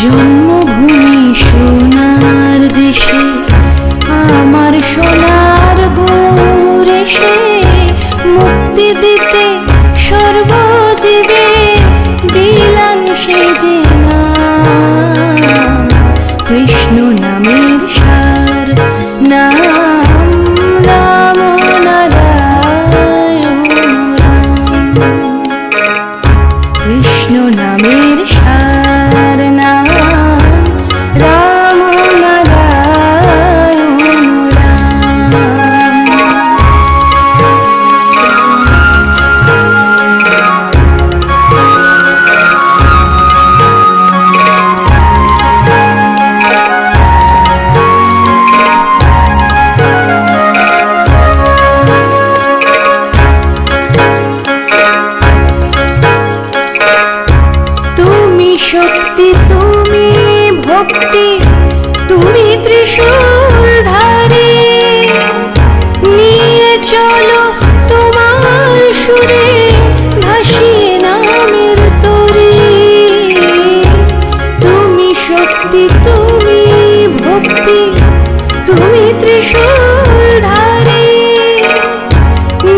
জন্মভূমি সোনার দেশে, আমার সোনার গোরে সে মুক্তি দিতে সর্বজীবে বিলান সে যে কৃষ্ণ নামের সার নারায়ণ রাম। কৃষ্ণ নামের সার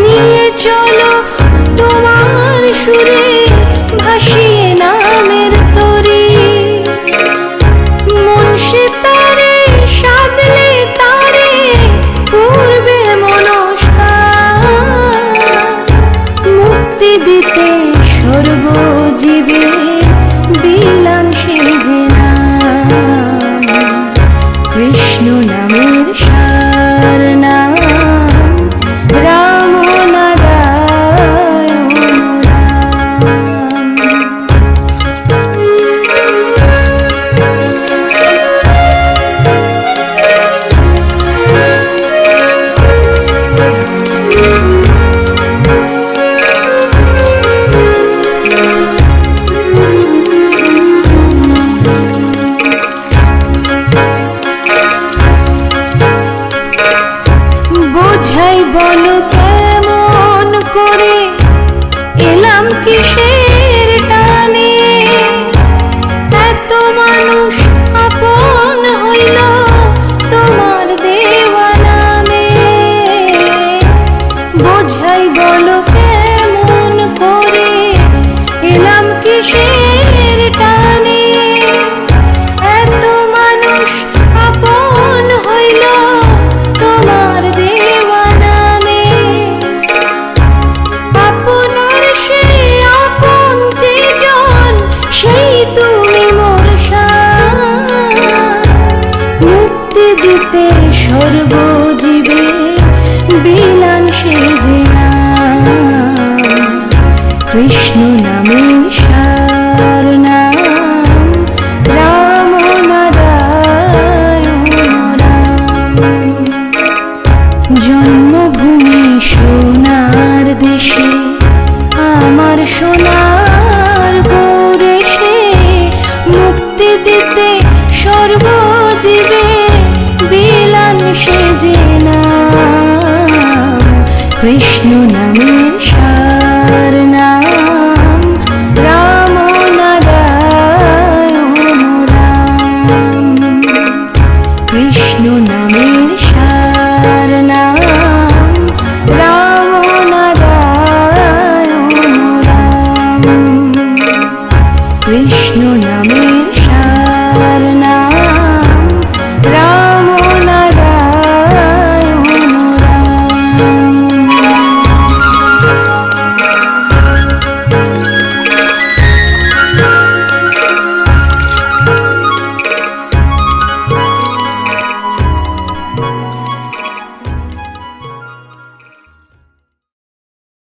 নিয়ে চলো তোমার সুরে ভাসিয়ে নামের তরি। মুন্সি তারে, সাধলে তারে পূর্বে মনস্কার। মুক্তি দিতে সর্বজীবে দিলাম নামের সার সর্বজীবে বিলান সে যে নাম কৃষ্ণ নামের সার নাম রাম জন্মভূমি সোনার দেশে কৃষ্ণ নামে